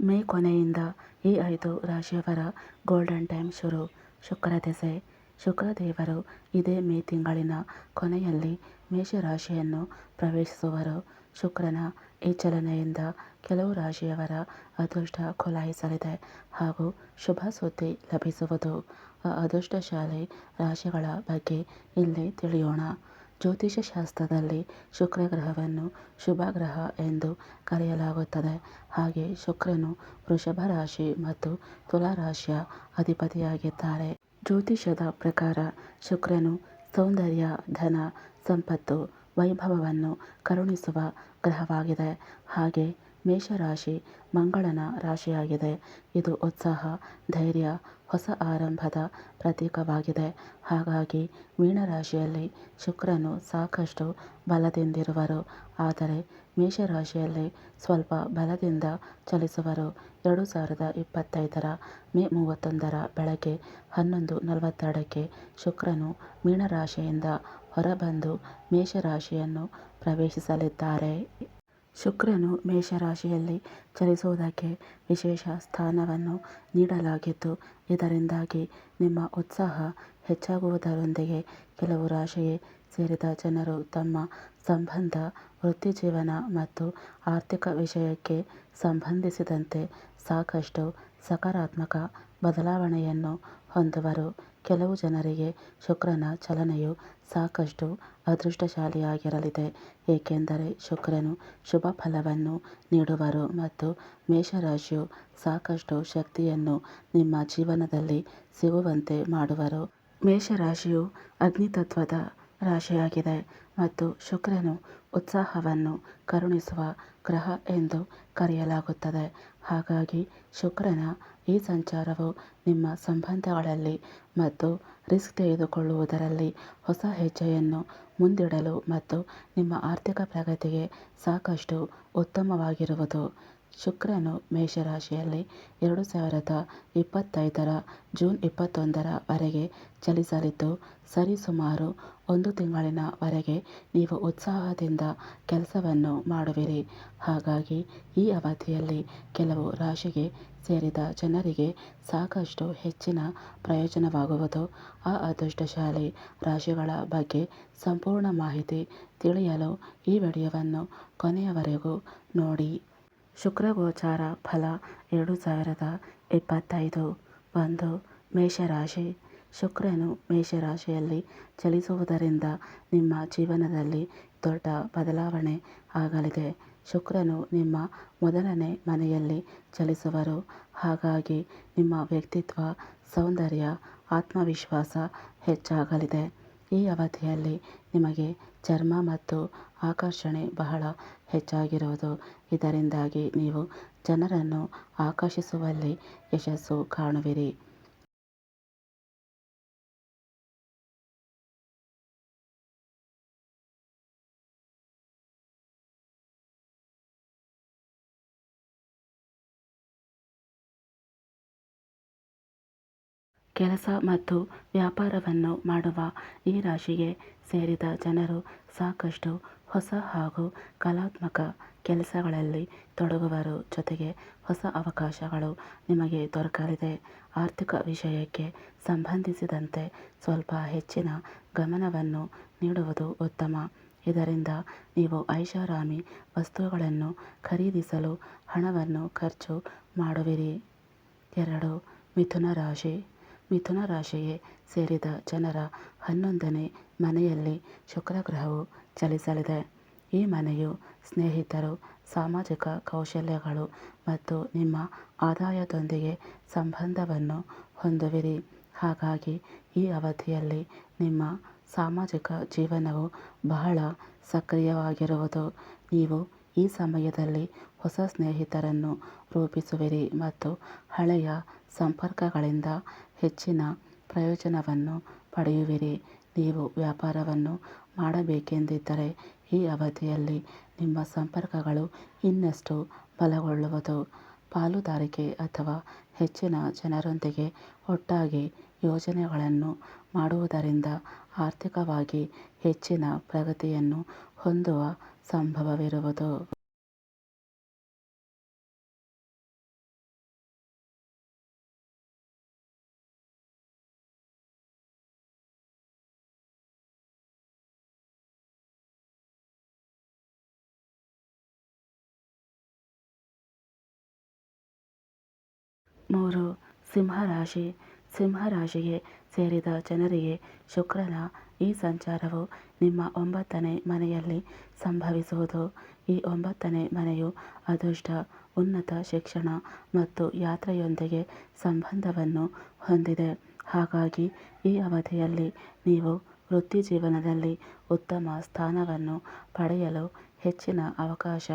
ಮೇ ಕೊನೆಯಿಂದ ಈ ಐದು ರಾಶಿಯವರ ಗೋಲ್ಡನ್ ಟೈಮ್ ಶುರು. ಶುಕ್ರ ದೆಸೆ. ಶುಕ್ರ ದೇವರು ಇದೇ ಮೇ ತಿಂಗಳಿನ ಕೊನೆಯಲ್ಲಿ ಮೇಷರಾಶಿಯನ್ನು ಪ್ರವೇಶಿಸುವರು. ಶುಕ್ರನ ಈ ಚಲನೆಯಿಂದ ಕೆಲವು ರಾಶಿಯವರ ಅದೃಷ್ಟ ಖುಲಾಯಿಸಲಿದೆ ಹಾಗೂ ಶುಭ ಸುದ್ದಿ ಲಭಿಸುವುದು. ಆ ಅದೃಷ್ಟಶಾಲಿ ರಾಶಿಗಳ ಬಗ್ಗೆ ಇಲ್ಲಿ ತಿಳಿಯೋಣ. ಜ್ಯೋತಿಷ್ಯ ಶಾಸ್ತ್ರದಲ್ಲಿ ಶುಕ್ರ ಗ್ರಹವನ್ನು ಶುಭ ಗ್ರಹ ಎಂದು ಕರೆಯಲಾಗುತ್ತದೆ. ಹಾಗೆ ಶುಕ್ರನು ವೃಷಭ ರಾಶಿ ಮತ್ತು ತುಲಾ ರಾಶಿಯ ಅಧಿಪತಿಯಾಗಿದ್ದಾರೆ. ಜ್ಯೋತಿಷ್ಯದ ಪ್ರಕಾರ ಶುಕ್ರನು ಸೌಂದರ್ಯ, ಧನ, ಸಂಪತ್ತು, ವೈಭವವನ್ನು ಕರುಣಿಸುವ ಗ್ರಹವಾಗಿದೆ. ಹಾಗೆ ಮೇಷರಾಶಿ ಮಂಗಳನ ರಾಶಿಯಾಗಿದೆ. ಇದು ಉತ್ಸಾಹ, ಧೈರ್ಯ, ಹೊಸ ಆರಂಭದ ಪ್ರತೀಕವಾಗಿದೆ. ಹಾಗಾಗಿ ಮೀನರಾಶಿಯಲ್ಲಿ ಶುಕ್ರನು ಸಾಕಷ್ಟು ಬಲದಿಂದಿರುವರು. ಆದರೆ ಮೇಷರಾಶಿಯಲ್ಲಿ ಸ್ವಲ್ಪ ಬಲದಿಂದ ಚಲಿಸುವರು. ಎರಡು ಸಾವಿರದ ಇಪ್ಪತ್ತೈದರ ಮೇ ಮೂವತ್ತೊಂದರ ಬೆಳಗ್ಗೆ ಹನ್ನೊಂದು ನಲವತ್ತೆರಡಕ್ಕೆ ಶುಕ್ರನು ಮೀನರಾಶಿಯಿಂದ ಹೊರಬಂದು ಮೇಷರಾಶಿಯನ್ನು ಪ್ರವೇಶಿಸಲಿದ್ದಾರೆ. ಶುಕ್ರನು ಮೇಷರಾಶಿಯಲ್ಲಿ ಚಲಿಸುವುದಕ್ಕೆ ವಿಶೇಷ ಸ್ಥಾನವನ್ನು ನೀಡಲಾಗಿದ್ದು ಇದರಿಂದಾಗಿ ನಿಮ್ಮ ಉತ್ಸಾಹ ಹೆಚ್ಚಾಗುವುದರೊಂದಿಗೆ ಕೆಲವು ರಾಶಿಗೆ ಸೇರಿದ ಜನರು ತಮ್ಮ ಸಂಬಂಧ ವೃತ್ತಿಜೀವನ ಮತ್ತು ಆರ್ಥಿಕ ವಿಷಯಕ್ಕೆ ಸಂಬಂಧಿಸಿದಂತೆ ಸಾಕಷ್ಟು ಸಕಾರಾತ್ಮಕ ಬದಲಾವಣೆಯನ್ನು ಹೊಂದುವರು. ಕೆಲವು ಜನರಿಗೆ ಶುಕ್ರನ ಚಲನೆಯು ಸಾಕಷ್ಟು ಅದೃಷ್ಟಶಾಲಿಯಾಗಿರಲಿದೆ, ಏಕೆಂದರೆ ಶುಕ್ರನು ಶುಭ ಫಲವನ್ನು ನೀಡುವರು ಮತ್ತು ಮೇಷರಾಶಿಯು ಸಾಕಷ್ಟು ಶಕ್ತಿಯನ್ನು ನಿಮ್ಮ ಜೀವನದಲ್ಲಿ ಸಿಗುವಂತೆ ಮಾಡುವರು. ಮೇಷರಾಶಿಯು ಅಗ್ನಿತತ್ವದ ರಾಶಿಯಾಗಿದೆ ಮತ್ತು ಶುಕ್ರನು ಉತ್ಸಾಹವನ್ನು ಕರುಣಿಸುವ ಗ್ರಹ ಎಂದು ಕರೆಯಲಾಗುತ್ತದೆ. ಹಾಗಾಗಿ ಶುಕ್ರನ ಈ ಸಂಚಾರವು ನಿಮ್ಮ ಸಂಬಂಧಗಳಲ್ಲಿ ಮತ್ತು ರಿಸ್ಕ್ ತೆಗೆದುಕೊಳ್ಳುವುದರಲ್ಲಿ ಹೊಸ ಹೆಜ್ಜೆಯನ್ನು ಮುಂದಿಡಲು ಮತ್ತು ನಿಮ್ಮ ಆರ್ಥಿಕ ಪ್ರಗತಿಗೆ ಸಾಕಷ್ಟು ಉತ್ತಮವಾಗಿರುವುದು. ಶುಕ್ರನು ಮೇಷರಾಶಿಯಲ್ಲಿ ಎರಡು ಸಾವಿರದ ಇಪ್ಪತ್ತೈದರ ಜೂನ್ ಇಪ್ಪತ್ತೊಂದರ ವರೆಗೆ ಚಲಿಸಲಿದ್ದು, ಸರಿಸುಮಾರು ಒಂದು ತಿಂಗಳಿನ ವರೆಗೆ ನೀವು ಉತ್ಸಾಹದಿಂದ ಕೆಲಸವನ್ನು ಮಾಡುವಿರಿ. ಹಾಗಾಗಿ ಈ ಅವಧಿಯಲ್ಲಿ ಕೆಲವು ರಾಶಿಗೆ ಸೇರಿದ ಜನರಿಗೆ ಸಾಕಷ್ಟು ಹೆಚ್ಚಿನ ಪ್ರಯೋಜನವಾಗುವುದು. ಆ ಅದೃಷ್ಟಶಾಲಿ ರಾಶಿಗಳ ಬಗ್ಗೆ ಸಂಪೂರ್ಣ ಮಾಹಿತಿ ತಿಳಿಯಲು ಈ ವಿಡಿಯೋವನ್ನು ಕೊನೆಯವರೆಗೂ ನೋಡಿ. ಶುಕ್ರಗೋಚಾರ ಫಲ ಎರಡು ಸಾವಿರದ ಇಪ್ಪತ್ತೈದು. ಒಂದು ಮೇಷರಾಶಿ. ಶುಕ್ರನು ಮೇಷರಾಶಿಯಲ್ಲಿ ಚಲಿಸುವುದರಿಂದ ನಿಮ್ಮ ಜೀವನದಲ್ಲಿ ದೊಡ್ಡ ಬದಲಾವಣೆ ಆಗಲಿದೆ. ಶುಕ್ರನು ನಿಮ್ಮ ಮೊದಲನೇ ಮನೆಯಲ್ಲಿ ಚಲಿಸುವರು. ಹಾಗಾಗಿ ನಿಮ್ಮ ವ್ಯಕ್ತಿತ್ವ, ಸೌಂದರ್ಯ, ಆತ್ಮವಿಶ್ವಾಸ ಹೆಚ್ಚಾಗಲಿದೆ. ಈ ಅವಧಿಯಲ್ಲಿ ನಿಮಗೆ ಚರ್ಮ ಮತ್ತು ಆಕರ್ಷಣೆ ಬಹಳ ಹೆಚ್ಚಾಗಿರುವುದು. ಇದರಿಂದಾಗಿ ನೀವು ಜನರನ್ನು ಆಕರ್ಷಿಸುವಲ್ಲಿ ಯಶಸ್ಸು ಕಾಣುವಿರಿ. ಕೆಲಸ ಮತ್ತು ವ್ಯಾಪಾರವನ್ನು ಮಾಡುವ ಈ ರಾಶಿಗೆ ಸೇರಿದ ಜನರು ಸಾಕಷ್ಟು ಹೊಸ ಹಾಗೂ ಕಲಾತ್ಮಕ ಕೆಲಸಗಳಲ್ಲಿ ತೊಡಗುವರು ಜೊತೆಗೆ ಹೊಸ ಅವಕಾಶಗಳು ನಿಮಗೆ ದೊರಕಲಿದೆ. ಆರ್ಥಿಕ ವಿಷಯಕ್ಕೆ ಸಂಬಂಧಿಸಿದಂತೆ ಸ್ವಲ್ಪ ಹೆಚ್ಚಿನ ಗಮನವನ್ನು ನೀಡುವುದು ಉತ್ತಮ. ಇದರಿಂದ ನೀವು ಐಷಾರಾಮಿ ವಸ್ತುಗಳನ್ನು ಖರೀದಿಸಲು ಹಣವನ್ನು ಖರ್ಚು ಮಾಡುವಿರಿ. ಎರಡು ಮಿಥುನ ರಾಶಿ. ಮಿಥುನ ರಾಶಿಗೆ ಸೇರಿದ ಜನರ ಹನ್ನೊಂದನೇ ಮನೆಯಲ್ಲಿ ಶುಕ್ರ ಗ್ರಹವು ಚಲಿಸಲಿದೆ. ಈ ಮನೆಯು ಸ್ನೇಹಿತರು, ಸಾಮಾಜಿಕ ಕೌಶಲ್ಯಗಳು ಮತ್ತು ನಿಮ್ಮ ಆದಾಯದೊಂದಿಗೆ ಸಂಬಂಧವನ್ನು ಹೊಂದುವಿರಿ. ಹಾಗಾಗಿ ಈ ಅವಧಿಯಲ್ಲಿ ನಿಮ್ಮ ಸಾಮಾಜಿಕ ಜೀವನವು ಬಹಳ ಸಕ್ರಿಯವಾಗಿರುವುದು. ನೀವು ಈ ಸಮಯದಲ್ಲಿ ಹೊಸ ಸ್ನೇಹಿತರನ್ನು ರೂಪಿಸುವಿರಿ ಮತ್ತು ಹಳೆಯ ಸಂಪರ್ಕಗಳಿಂದ ಹೆಚ್ಚಿನ ಪ್ರಯೋಜನವನ್ನು ಪಡೆಯುವಿರಿ. ನೀವು ವ್ಯಾಪಾರವನ್ನು ಮಾಡಬೇಕೆಂದಿದ್ದರೆ ಈ ಅವಧಿಯಲ್ಲಿ ನಿಮ್ಮ ಸಂಪರ್ಕಗಳು ಇನ್ನಷ್ಟು ಬಲಗೊಳ್ಳುವುದು. ಪಾಲುದಾರಿಕೆ ಅಥವಾ ಹೆಚ್ಚಿನ ಜನರೊಂದಿಗೆ ಒಟ್ಟಾಗಿ ಯೋಜನೆಗಳನ್ನು ಮಾಡುವುದರಿಂದ ಆರ್ಥಿಕವಾಗಿ ಹೆಚ್ಚಿನ ಪ್ರಗತಿಯನ್ನು ಹೊಂದುವ ಸಂಭವವಿರುವುದು. ಮೂರು ಸಿಂಹರಾಶಿ ಸಿಂಹರಾಶಿಗೆ ಸೇರಿದ ಜನರಿಗೆ ಶುಕ್ರನ ಈ ಸಂಚಾರವು ನಿಮ್ಮ ಒಂಬತ್ತನೇ ಮನೆಯಲ್ಲಿ ಸಂಭವಿಸುವುದು. ಈ ಒಂಬತ್ತನೇ ಮನೆಯು ಅದೃಷ್ಟ, ಉನ್ನತ ಶಿಕ್ಷಣ ಮತ್ತು ಯಾತ್ರೆಯೊಂದಿಗೆ ಸಂಬಂಧವನ್ನು ಹೊಂದಿದೆ. ಹಾಗಾಗಿ ಈ ಅವಧಿಯಲ್ಲಿ ನೀವು ವೃತ್ತಿ ಜೀವನದಲ್ಲಿ ಉತ್ತಮ ಸ್ಥಾನವನ್ನು ಪಡೆಯಲು ಹೆಚ್ಚಿನ ಅವಕಾಶ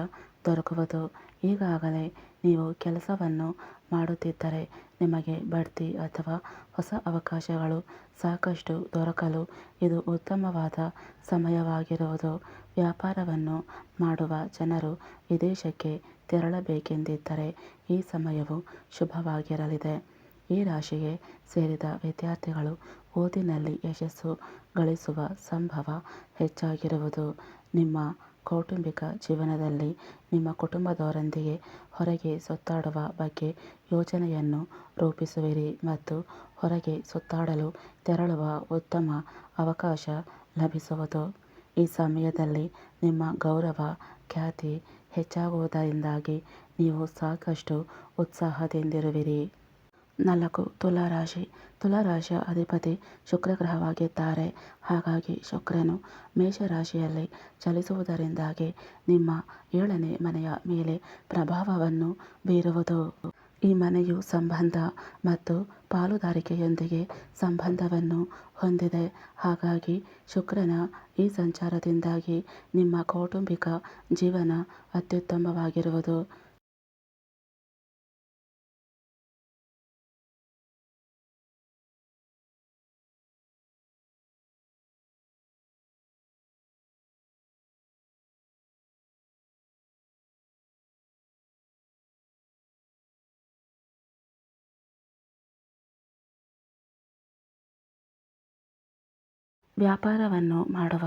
ದೊರಕುವುದು. ಈಗಾಗಲೇ ನೀವು ಕೆಲಸವನ್ನು ಮಾಡುತ್ತಿದ್ದರೆ ನಿಮಗೆ ಬಡ್ತಿ ಅಥವಾ ಹೊಸ ಅವಕಾಶಗಳು ಸಾಕಷ್ಟು ದೊರಕಲು ಇದು ಉತ್ತಮವಾದ ಸಮಯವಾಗಿರುವುದು. ವ್ಯಾಪಾರವನ್ನು ಮಾಡುವ ಜನರು ವಿದೇಶಕ್ಕೆ ತೆರಳಬೇಕೆಂದಿದ್ದರೆ ಈ ಸಮಯವು ಶುಭವಾಗಿರಲಿದೆ. ಈ ರಾಶಿಗೆ ಸೇರಿದ ವಿದ್ಯಾರ್ಥಿಗಳು ಓದಿನಲ್ಲಿ ಯಶಸ್ಸು ಗಳಿಸುವ ಸಂಭವ ಹೆಚ್ಚಾಗಿರುವುದು. ನಿಮ್ಮ ಕೌಟುಂಬಿಕ ಜೀವನದಲ್ಲಿ ನಿಮ್ಮ ಕುಟುಂಬದವರೊಂದಿಗೆ ಹೊರಗೆ ಸುತ್ತಾಡುವ ಬಗ್ಗೆ ಯೋಜನೆಯನ್ನು ರೂಪಿಸುವಿರಿ ಮತ್ತು ಹೊರಗೆ ಸುತ್ತಾಡಲು ತೆರಳುವ ಉತ್ತಮ ಅವಕಾಶ ಲಭಿಸುವುದು. ಈ ಸಮಯದಲ್ಲಿ ನಿಮ್ಮ ಗೌರವ, ಖ್ಯಾತಿ ಹೆಚ್ಚಾಗುವುದರಿಂದಾಗಿ ನೀವು ಸಾಕಷ್ಟು ಉತ್ಸಾಹದಿಂದಿರುವಿರಿ. ನಾಲ್ಕು ತುಲಾರಾಶಿ. ತುಲಾರಾಶಿಯ ಅಧಿಪತಿ ಶುಕ್ರ ಗ್ರಹವಾಗಿದ್ದಾರೆ ಹಾಗಾಗಿ ಶುಕ್ರನು ಮೇಷರಾಶಿಯಲ್ಲಿ ಚಲಿಸುವುದರಿಂದಾಗಿ ನಿಮ್ಮ ಏಳನೇ ಮನೆಯ ಮೇಲೆ ಪ್ರಭಾವವನ್ನು ಬೀರುವುದು. ಈ ಮನೆಯು ಸಂಬಂಧ ಮತ್ತು ಪಾಲುದಾರಿಕೆಯೊಂದಿಗೆ ಸಂಬಂಧವನ್ನು ಹೊಂದಿದೆ. ಹಾಗಾಗಿ ಶುಕ್ರನ ಈ ಸಂಚಾರದಿಂದಾಗಿ ನಿಮ್ಮ ಕೌಟುಂಬಿಕ ಜೀವನ ಅತ್ಯುತ್ತಮವಾಗಿರುವುದು. ವ್ಯಾಪಾರವನ್ನು ಮಾಡುವ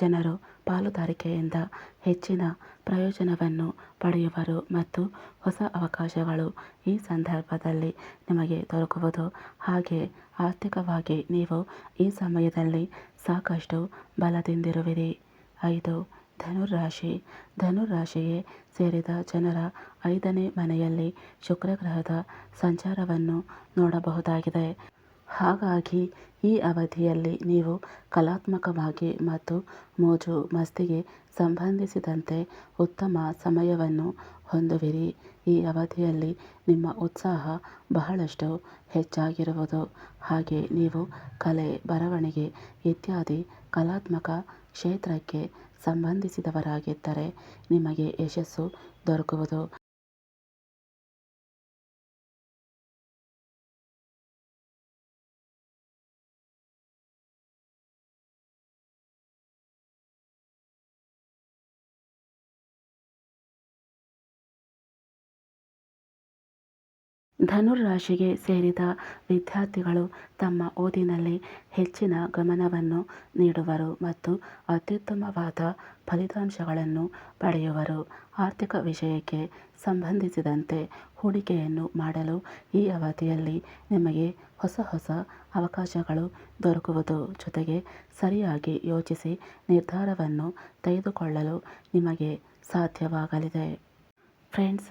ಜನರು ಪಾಲುದಾರಿಕೆಯಿಂದ ಹೆಚ್ಚಿನ ಪ್ರಯೋಜನವನ್ನು ಪಡೆಯುವರು ಮತ್ತು ಹೊಸ ಅವಕಾಶಗಳು ಈ ಸಂದರ್ಭದಲ್ಲಿ ನಿಮಗೆ ದೊರಕುವುದು. ಹಾಗೆ ಆರ್ಥಿಕವಾಗಿ ನೀವು ಈ ಸಮಯದಲ್ಲಿ ಸಾಕಷ್ಟು ಬಲದಿಂದಿರುವಿರಿ. ಐದು ಧನುರಾಶಿ ಧನುರಾಶಿಗೆ ಸೇರಿದ ಜನರ ಐದನೇ ಮನೆಯಲ್ಲಿ ಶುಕ್ರ ಗ್ರಹದ ಸಂಚಾರವನ್ನು ನೋಡಬಹುದಾಗಿದೆ. ಹಾಗಾಗಿ ಈ ಅವಧಿಯಲ್ಲಿ ನೀವು ಕಲಾತ್ಮಕವಾಗಿ ಮತ್ತು ಮೋಜು ಮಸ್ತಿಗೆ ಸಂಬಂಧಿಸಿದಂತೆ ಉತ್ತಮ ಸಮಯವನ್ನು ಹೊಂದುವಿರಿ. ಈ ಅವಧಿಯಲ್ಲಿ ನಿಮ್ಮ ಉತ್ಸಾಹ ಬಹಳಷ್ಟು ಹೆಚ್ಚಾಗಿರುವುದು. ಹಾಗೆ ನೀವು ಕಲೆ, ಬರವಣಿಗೆ ಇತ್ಯಾದಿ ಕಲಾತ್ಮಕ ಕ್ಷೇತ್ರಕ್ಕೆ ಸಂಬಂಧಿಸಿದವರಾಗಿದ್ದರೆ ನಿಮಗೆ ಯಶಸ್ಸು ದೊರಕುವುದು. ಧನುರಾಶಿಗೆ ಸೇರಿದ ವಿದ್ಯಾರ್ಥಿಗಳು ತಮ್ಮ ಓದಿನಲ್ಲಿ ಹೆಚ್ಚಿನ ಗಮನವನ್ನು ನೀಡುವರು ಮತ್ತು ಅತ್ಯುತ್ತಮವಾದ ಫಲಿತಾಂಶಗಳನ್ನು ಪಡೆಯುವರು. ಆರ್ಥಿಕ ವಿಷಯಕ್ಕೆ ಸಂಬಂಧಿಸಿದಂತೆ ಹೂಡಿಕೆಯನ್ನು ಮಾಡಲು ಈ ಅವಧಿಯಲ್ಲಿ ನಿಮಗೆ ಹೊಸ ಹೊಸ ಅವಕಾಶಗಳು ದೊರಕುವುದು ಜೊತೆಗೆ ಸರಿಯಾಗಿ ಯೋಚಿಸಿ ನಿರ್ಧಾರವನ್ನು ತೆಗೆದುಕೊಳ್ಳಲು ನಿಮಗೆ ಸಾಧ್ಯವಾಗಲಿದೆ. ಫ್ರೆಂಡ್ಸ್